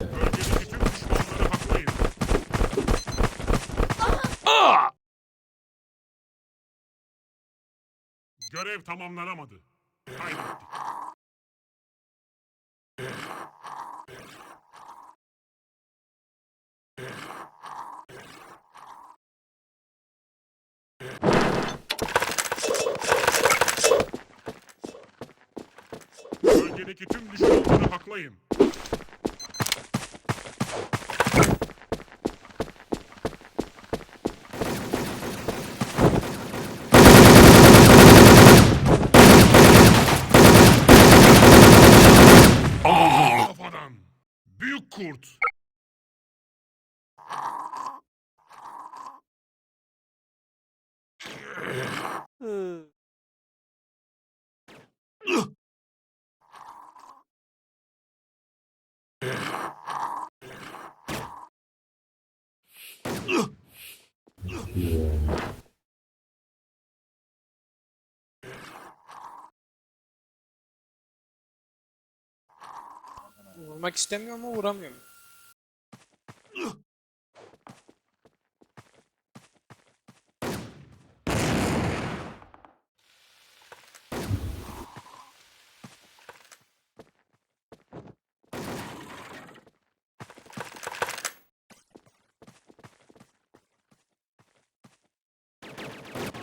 Bölgedeki tüm düşmanları haklayın. Görev tamamlanamadı. Kaybettik. Bölgedeki tüm düşmanları haklayın. curto. Yeah. Vurmak istemiyor mu vuramıyor mu?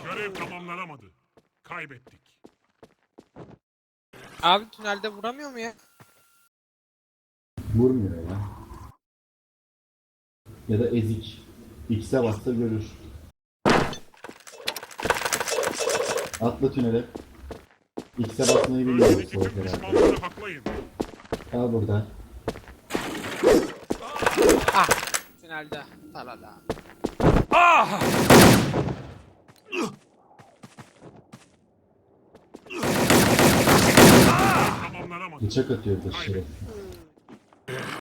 Görev tamamlanamadı. Kaybettik. Abi tünelde vuramıyor mu ya? Vurmuyor ya. Ya da ezik. X'e bassa görür. Atla tünele. X'e basmayı bilmiyorum soğuk herhalde. Kal burada. Ah! Tünelde. Talala. Tamamlanamadı. Bıçak atıyor dışarı.